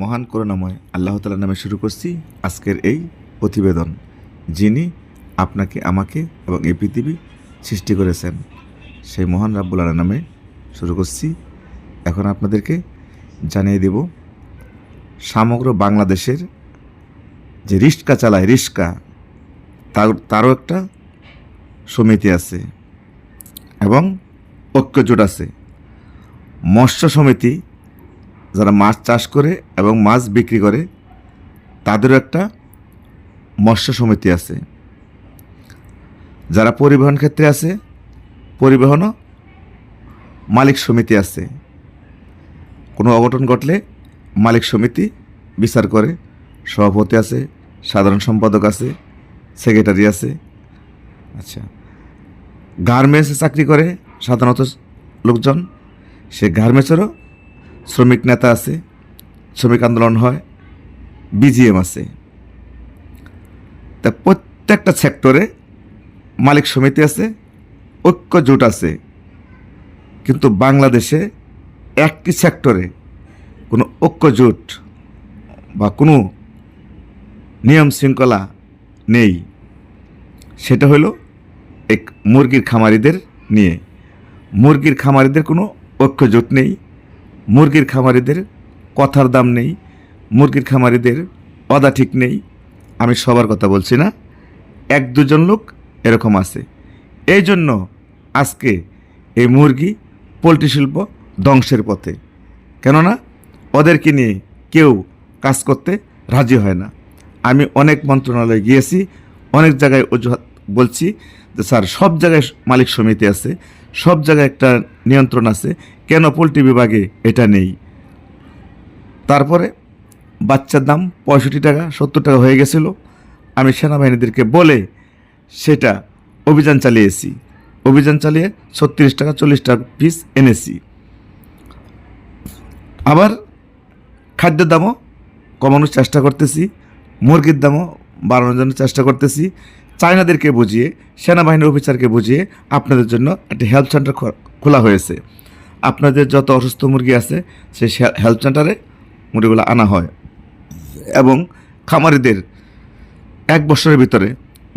মহান করুণাময় আল্লাহ তালার নামে শুরু করছি আজকের এই প্রতিবেদন, যিনি আপনাকে, আমাকে এবং এই পৃথিবী সৃষ্টি করেছেন। সেই মহান রাব্বুল নামে শুরু করছি। এখন আপনাদেরকে জানিয়ে দেব, সমগ্র বাংলাদেশের যে রিস্কা চালায় রিস্কা তার, তারও একটা সমিতি আছে এবং ঐক্যজোট আছে। মৎস্য সমিতি যারা মাছ চাষ করে এবং মাছ বিক্রি করে, তাদেরও একটা মৎস্য সমিতি আছে। যারা পরিবহন ক্ষেত্রে আছে, পরিবহনও মালিক সমিতি আছে। কোনো অঘটন ঘটলে মালিক সমিতি বিচার করে। সভাপতি আছে, সাধারণ সম্পাদক আছে, সেক্রেটারি আছে। আচ্ছা গার্মেন্টসে চাকরি করে সাধারণত লোকজন, সে গার্মেন্টসেরও শ্রমিক নেতা আছে, শ্রমিক আন্দোলন হয় বিজিএম আছে। তা প্রত্যেকটা সেক্টরে মালিক সমিতি আছে, ঐক্য জোট আছে। কিন্তু বাংলাদেশে একটি সেক্টরে কোনো ঐক্য জোট বা কোনো নিয়ম শৃঙ্খলা নেই। সেটা হলো এক মুরগির খামারিদের নিয়ে। মুরগির খামারিদের কোনো ঐক্য জোট নেই। মুরগির খামারিদের কথার দাম নেই, মুরগির খামারিদের অদা ঠিক নেই। আমি সবার কথা বলছি না, এক দুজন লোক এরকম আছে। এই জন্য আজকে এই মুরগি পোলট্রি শিল্প ধ্বংসের পথে। কেননা ওদেরকে নিয়ে কেউ কাজ করতে রাজি হয় না। আমি অনেক মন্ত্রণালয়ে গিয়েছি, অনেক জায়গায় অজুহাত বলছি স্যার, সব জায়গায় মালিক সমিতি আছে, সব জায়গায় একটা নিয়ন্ত্রণ আছে, কেন পোলট্রি বিভাগে এটা নেই? তারপরে বাচ্চার দাম পঁয়ষট্টি টাকা, সত্তর টাকা হয়ে গেছিল। আমি সেনাবাহিনীদেরকে বলে সেটা অভিযান চালিয়েছি। অভিযান চালিয়ে ছত্রিশ টাকা, চল্লিশ টাকা পিস এনেছি। আবার খাদ্যের দামও কমানোর চেষ্টা করতেছি, মুরগির দামও বাড়ানোর জন্য চেষ্টা করতেছি। চায়নাদেরকে বুঝিয়ে সেনাবাহিনীর অফিসারকে বুঝিয়ে আপনাদের জন্য একটি হেলথ সেন্টার খোলা হয়েছে। আপনাদের যত অসুস্থ মুরগি আছে, সেই হেলথ সেন্টারে মুরগিগুলো আনা হয়। এবং খামারিদের এক বছরের ভিতরে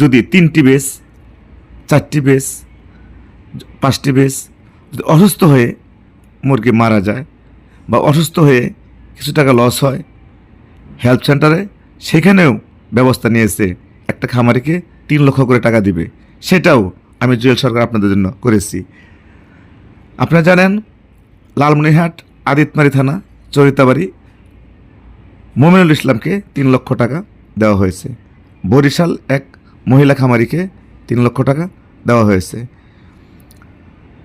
যদি তিনটি বেস চারটি বেস পাঁচটি বেস যদি অসুস্থ হয়ে মুরগি মারা যায় বা অসুস্থ হয়ে কিছু টাকা লস হয়, হেলথ সেন্টারে সেখানেও ব্যবস্থা নিয়েছে একটা খামারিকে তিন লক্ষ করে টাকা দিবে। সেটাও আমি জুয়েল সরকার আপনাদের জন্য করেছি। আপনারা জানেন, লালমনিরহাট, আদিতমারি থানা, চরিতাবাড়ি, মোমিনুল ইসলামকে তিন লক্ষ টাকা দেওয়া হয়েছে। বরিশাল এক মহিলা খামারিকে তিন লক্ষ টাকা দেওয়া হয়েছে।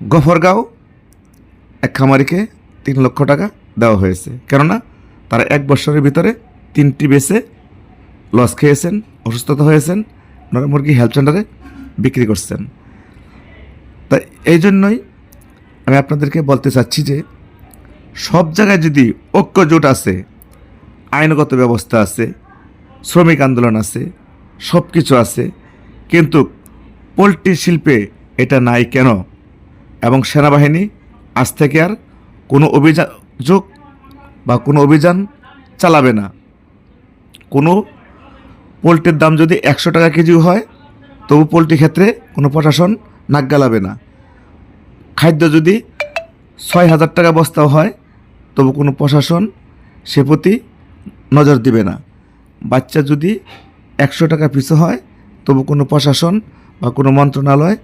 গফরগাঁও এক খামারিকে তিন লক্ষ টাকা দেওয়া হয়েছে। কেননা, তারা এক বছরের ভিতরে তিনটি বেসে লস খেয়েছেন, অসুস্থতা হয়েছেন ওনারা মুরগি হেলথ সেন্টারে বিক্রি করছেন। তাই এই জন্যই আমি আপনাদেরকে বলতে চাচ্ছি যে, সব জায়গায় যদি ঐক্য জোট আছে, আইনগত ব্যবস্থা আছে, শ্রমিক আন্দোলন আছে সব কিছু আছে, কিন্তু পোলট্রি শিল্পে এটা নাই কেন? এবং সেনাবাহিনী আজ থেকে আর কোনো অভিযোগ বা কোনো অভিযান চালাবে না। কোনো পোলট্রির দাম যদি একশো টাকা কেজি হয়, তবু পোলট্রি ক্ষেত্রে কোনো প্রশাসন নাক গালাবে না। খাদ্য যদি ছয় হাজার টাকা বস্তাও হয়, তবু কোনো প্রশাসন সে প্রতি নজর দিবে না। বাচ্চা যদি একশো টাকা পিছু হয়, তবু কোনো প্রশাসন বা কোনো মন্ত্রণালয়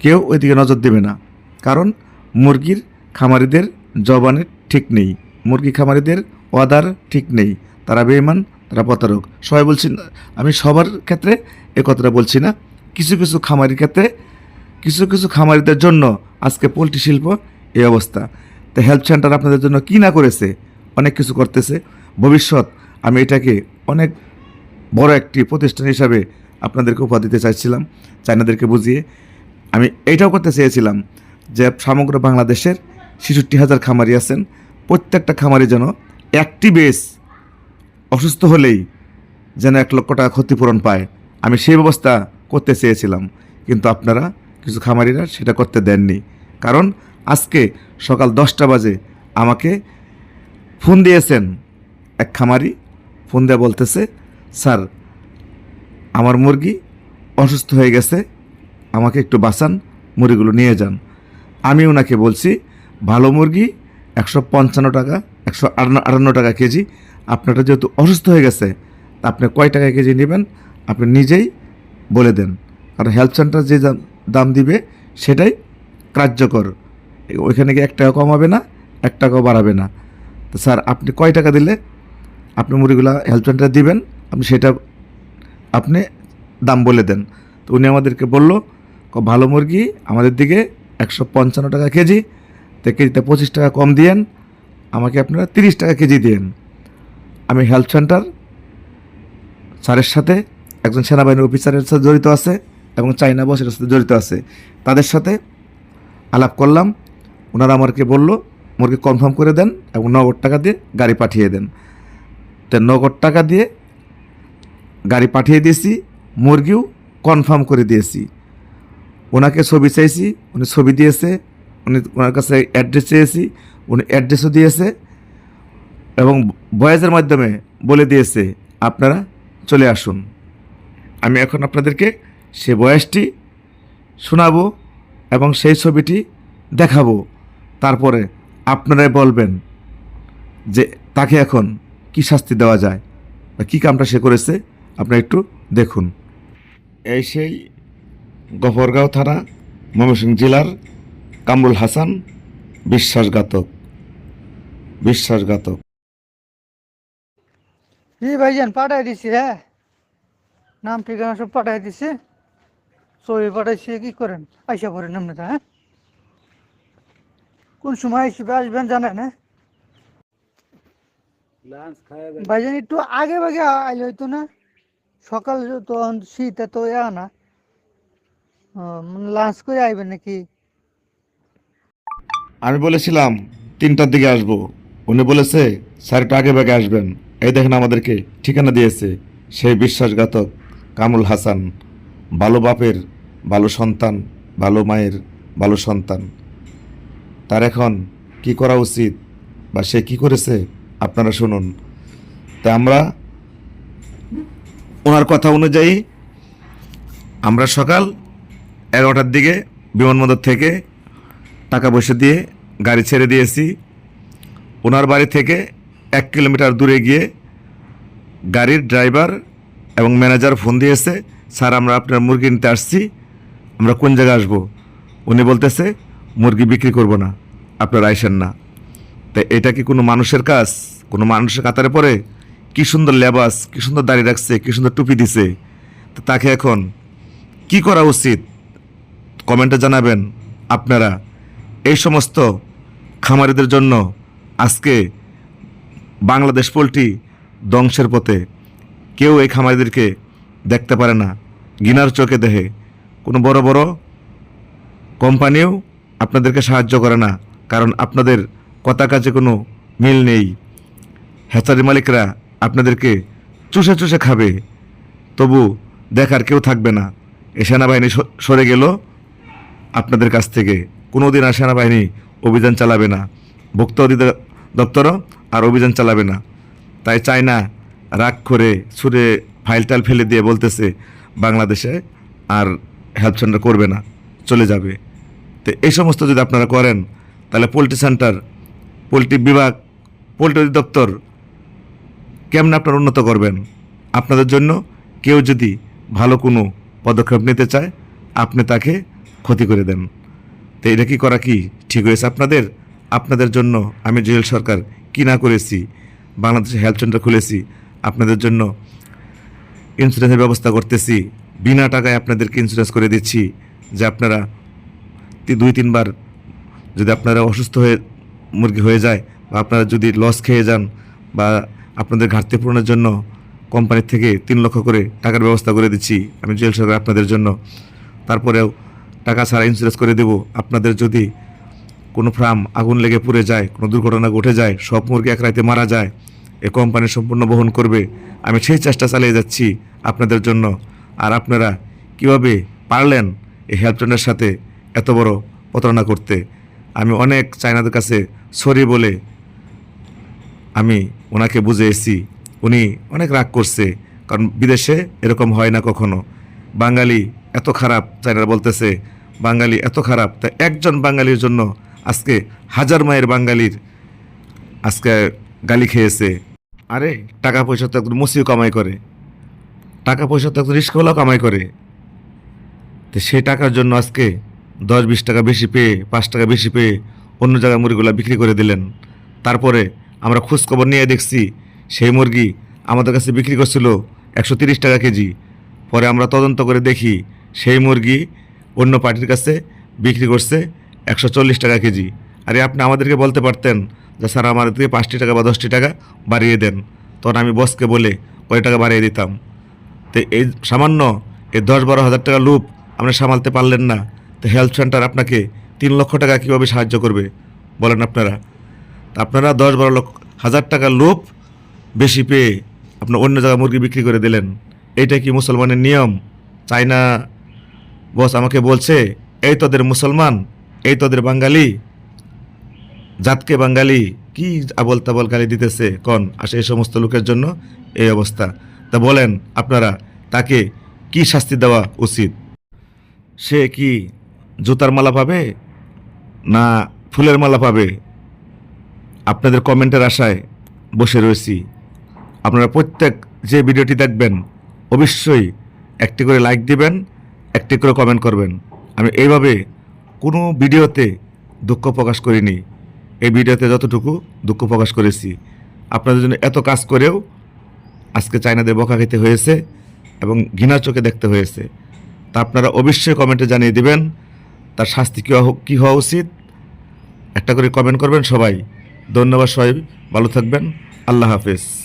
কেউ ওইদিকে নজর দেবে না। কারণ মুরগির খামারিদের জবানের ঠিক নেই। মুরগি খামারিদের ওয়াদার ঠিক নেই। তারা বেইমান তারা প্রতারক। সবাই বলছি, আমি সবার ক্ষেত্রে এ কথাটা বলছি না। কিছু কিছু খামারির ক্ষেত্রে, কিছু কিছু খামারিদের জন্য আজকে পোলট্রি শিল্প এই অবস্থা। তো হেল্প সেন্টার আপনাদের জন্য কী না করেছে? অনেক কিছু করতেছে। ভবিষ্যৎ আমি এটাকে অনেক বড় একটি প্রতিষ্ঠান হিসাবে আপনাদেরকে উপহার দিতে চাইছিলাম চাইনাদেরকে বুঝিয়ে। আমি এইটাও করতে চেয়েছিলাম যে সমগ্র বাংলাদেশের ছেষট্টি হাজার খামারি আছেন। প্রত্যেকটা খামারি যেন একটি বেস অসুস্থ হলেই যেন এক লক্ষ টাকা ক্ষতিপূরণ পায়। আমি সেই ব্যবস্থা করতে চেয়েছিলাম, কিন্তু আপনারা কিছু খামারিরা সেটা করতে দেননি। কারণ আজকে সকাল দশটা বাজে আমাকে ফোন দিয়েছেন এক খামারি। ফোন দিয়ে বলতেছে, স্যার, আমার মুরগি অসুস্থ হয়ে গেছে, আমাকে একটু বাঁচান, মুরগিগুলো নিয়ে যান। আমি ওনাকে বলছি, ভালো মুরগি একশো পঞ্চান্ন টাকা, একশো আটান্ন টাকা কেজি আপনারটা যেহেতু অসুস্থ হয়ে গেছে, তা আপনি কয় টাকা কেজি নেবেন? আপনি নিজেই বলে দেন। কারণ হেলথ সেন্টার যে দাম- দিবে, সেটাই কার্যকর। ওইখানে গিয়ে এক টাকা কমাবে না, এক টাকাও বাড়াবে না। তো স্যার, আপনি কয় টাকা দিলে আপনি মুরগিগুলো হেলথ সেন্টারে দিবেন? আপনি সেটা আপনি দাম বলে দেন। তো উনি আমাদেরকে বলল ভালো মুরগি, আমাদের দিকে একশো পঞ্চান্ন টাকা কেজি, তো কেজিতে পঁচিশ টাকা কম দিয়েন, আমাকে আপনারা তিরিশ টাকা কেজি দিয়েন। আমি হেলথ সেন্টার স্যারের সাথে, একজন সেনাবাহিনীর অফিসারের সাথে জড়িত আছে এবং চাইনা বসের সাথে জড়িত আছে। তাদের সাথে আলাপ করলাম, ওনারা আমাকে বলল মুরগি কনফার্ম করে দেন এবং নগদ টাকা দিয়ে গাড়ি পাঠিয়ে দেন। তো নগদ টাকা দিয়ে গাড়ি পাঠিয়ে দিয়েছি, মুরগিও কনফার্ম করে দিয়েছি। ওনাকে ছবি চাইছি, উনি ছবি দিয়েছে, উনি ওনার কাছে অ্যাড্রেস চেয়েছি, উনি অ্যাড্রেসও দিয়েছে এবং ভয়েসের মাধ্যমে বলে দিয়েছে, আপনারা চলে আসুন। আমি এখন আপনাদেরকে সে বয়সটি শোনাবো এবং সেই ছবিটি দেখাবো। তারপরে আপনারাই বলবেন যে তাকে এখন কি শাস্তি দেওয়া যায় বা কী কামটা সে করেছে, আপনারা একটু দেখুন। এই সেই গফরগাঁও থানা, ময়মনসিংহ জেলার কামরুল হাসান বিশ্বাসঘাতক বিশ্বাসঘাতক। জি ভাইজান পাঠাই দিছি হ্যাঁ। নাম ঠিকানা সব পাঠাই দিছি। ছবি পাঠাইছি কি করেন? আইসা পড়েন আপনারা হ্যাঁ। কোন সময় আসবে আসবেন জানেন হ্যাঁ। ভাইজান একটু আগে ভাগে আইলে হইতো না? সকাল তো শীত এত ইয়া না। লাঞ্চ করে আইবেন নাকি? আমি বলেছিলাম তিনটার দিকে আসব। উনি বলেছে স্যার একটু আগে ভাগে আসবেন। এই দেখেন আমাদেরকে ঠিকানা দিয়েছে সেই বিশ্বাসঘাতক কামরুল হাসান ভালো বাপের ভালো সন্তান ভালো মায়ের ভালো সন্তান। তার এখন কি করা উচিত বা সে কি করেছে আপনারা শুনুন। তা আমরা ওনার কথা অনুযায়ী আমরা সকাল এগারোটার দিকে বিমানবন্দর থেকে টাকা পয়সা দিয়ে গাড়ি ছেড়ে দিয়েছি। ওনার বাড়ি থেকে এক কিলোমিটার দূরে গিয়ে গাড়ির ড্রাইভার এবং ম্যানেজার ফোন দিয়েছে, স্যার, আমরা আপনার মুরগি নিতে আসছি। আমরা কোন জায়গায় আসব? উনি বলতেছে, মুরগি বিক্রি করব না, আপনারা আইসেন না। তা এটা কি কোনো মানুষের কাজ? কোনো মানুষের কাতারে পড়ে? কি সুন্দর লেবাস, কি সুন্দর দাড়ি রাখছে, কি সুন্দর টুপি দিছে? তো তাকে এখন কি করা উচিত? কমেন্টে জানাবেন আপনারা। এই সমস্ত খামারিদের জন্য আজকে বাংলাদেশ পোলট্রি ধ্বংসের পথে কেউ এই খামারিদেরকে দেখতে পারে না। গিনার চোখে দেহে কোনো বড় বড় কোম্পানিও আপনাদেরকে সাহায্য করে না, কারণ আপনাদের কথা কাজে কোনো মিল নেই। হ্যাচারি মালিকরা আপনাদেরকে চুষে চুষে খাবে, তবু দেখার কেউ থাকবে না। এ সেনাবাহিনী সরে গেল। আপনাদের কাছ থেকে কোনো দিন আর সেনাবাহিনী অভিযান চালাবে না। ভোক্তা অধিকার দপ্তরও আর অভিযান চালাবে না। তাই চায় না রাগ করে ছুঁড়ে ফাইল টাইল ফেলে দিয়ে বলতেছে, বাংলাদেশে আর হেল্প সেন্টার করবে না, চলে যাবে। তো এই সমস্ত যদি আপনারা করেন, তাহলে পোলট্রি সেন্টার, পোলট্রি বিভাগ, পোলট্রি অধিদপ্তর কেমন আপনারা উন্নত করবেন? আপনাদের জন্য কেউ যদি ভালো কোনো পদক্ষেপ নিতে চায়, আপনি তাকে ক্ষতি করে দেন। তো এটা কি করা কি ঠিক হয়েছে আপনাদের? আপনাদের জন্য আমি জুয়েল সরকার কি না করেছি? বাংলাদেশে হেলথ সেন্টার খুলেছি, আপনাদের জন্য ইন্স্যুরেন্সের ব্যবস্থা করতেছি, বিনা টাকায় আপনাদেরকে ইন্স্যুরেন্স করে দিচ্ছি, যে আপনারা দুই, তিনবার যদি আপনারা অসুস্থ হয়ে, মুরগি হয়ে যায়, বা আপনারা যদি লস খেয়ে যান, বা আপনাদের ঘাটতি পূরণের জন্য কোম্পানির থেকে তিন লক্ষ করে টাকার ব্যবস্থা করে দিচ্ছি, আমি জুয়েল সরকার আপনাদের জন্য। তারপরেও টাকা ছাড়া ইন্স্যুরেন্স করে দেব। আপনাদের যদি কোনো ফার্ম আগুন লেগে পুড়ে যায়, কোনো দুর্ঘটনা ঘটে যায়, সব মুরগি এক রাতে মারা যায়, এ কোম্পানি সম্পূর্ণ বহন করবে। আমি সেই চেষ্টা চালিয়ে যাচ্ছি আপনাদের জন্য। আর আপনারা কীভাবে পারলেন এই হেল্পলাইনের সাথে এত বড় প্রতারণা করতে? আমি অনেক চায়নাদের কাছে সরি বলে আমি ওনাকে বুঝিয়েছি উনি অনেক রাগ করছে, কারণ বিদেশে এরকম হয় না কখনো। বাঙালি এত খারাপ, চায়নারা বলতেছে, বাঙালি এত খারাপ, তা একজন বাঙালির জন্য আজকে হাজার মায়ের বাঙালির আজকে গালি খেয়েছে। আরে, টাকা পয়সা তো একজন মুসিও কামাই করে। টাকা পয়সা তো একজন রিস্কওয়ালাও কামাই করে। তো সেই টাকার জন্য আজকে দশ বিশ টাকা বেশি পেয়ে, পাঁচ টাকা বেশি পেয়ে অন্য জায়গায় মুরগিগুলো বিক্রি করে দিলেন। তারপরে আমরা খোঁজখবর নিয়ে দেখছি সেই মুরগি আমাদের কাছে বিক্রি করছিল একশো তিরিশ টাকা কেজি। পরে আমরা তদন্ত করে দেখি সেই মুরগি অন্য পার্টির কাছে বিক্রি করছে একশো চল্লিশ টাকা কেজি। আরে আপনি আমাদেরকে বলতে পারতেন যে, স্যার আমাদেরকে পাঁচটি টাকা বা দশটি টাকা বাড়িয়ে দেন। তখন আমি বসকে বলে কয় টাকা বাড়িয়ে দিতাম। তো এই সামান্য এই দশ বারো হাজার টাকা লুপ আপনি সামালতে পারলেন না। তো হেলথ সেন্টার আপনাকে তিন লক্ষ টাকা কীভাবে সাহায্য করবে? বলেন আপনারা। তা আপনারা দশ বারো লক্ষ, হাজার টাকা লোভ বেশি পেয়ে আপনার অন্য জায়গায় মুরগি বিক্রি করে দিলেন। এইটা কি মুসলমানের নিয়ম? চাইনা বস আমাকে বলছে, এই তোদের মুসলমান এই তোদের বাঙালি? জাতকে বাঙালি, কি আবল তাবল গালি দিতেছে? কন, আসে এই সমস্ত লোকের জন্য এই অবস্থা। তা বলেন আপনারা, তাকে কি শাস্তি দেওয়া উচিত? সে কি জুতার মালা পাবে? না ফুলের মালা পাবে? আপনাদের কমেন্টের আশায় বসে রয়েছি। আপনারা প্রত্যেক যে ভিডিওটি দেখবেন, অবশ্যই একটি করে লাইক দিবেন, একটি করে কমেন্ট করবেন। আমি এইভাবে কোনো ভিডিওতে দুঃখ প্রকাশ করিনি। এই ভিডিওতে যতটুকু দুঃখ প্রকাশ করেছি। আপনাদের জন্য এত কাজ করেও আজকে চায়নাদের বকা খেতে হয়েছে এবং ঘৃণার চোখে দেখতে হয়েছে। তা আপনারা অবশ্যই কমেন্টে জানিয়ে দিবেন, তার শাস্তি কী হওয়া উচিত? একটা করে কমেন্ট করবেন সবাই। ধন্যবাদ সবাই, ভালো থাকবেন। আল্লাহ হাফেজ।